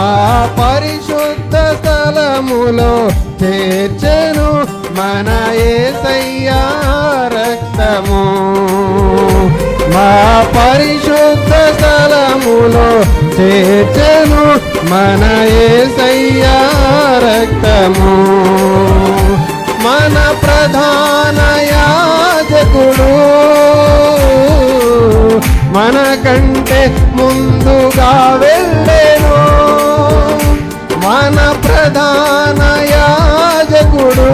మా పరిశుద్ధ స్థలములో చేర్చెను మన ఏసయ్యా రక్తము. మా పరిశుద్ధ స్థలములో చేర్చెను మన ఏసయ్యా రక్తము. మన ప్రధాన యాజకుడు మన కంటే ముందుగా వెళ్ళేను. మన ప్రధాన యాజకుడు.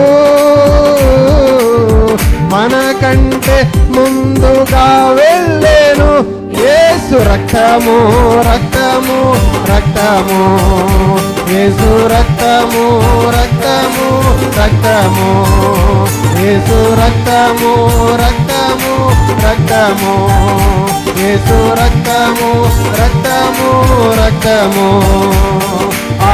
మనకంటే ముందుగా వెళ్ళేను ఏసు రక్తము రక్తము రక్తము. ఏసు రక్తము రక్తము రక్తము. ఏసు రక్తము రక్తము రక్తము. ఏసు రక్తము రక్తము రక్తము.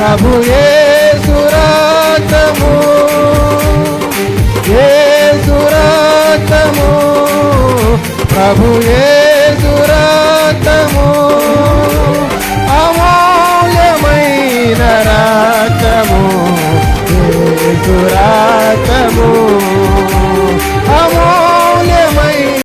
ప్రభు యేసు రక్తము. యేసు రక్తము.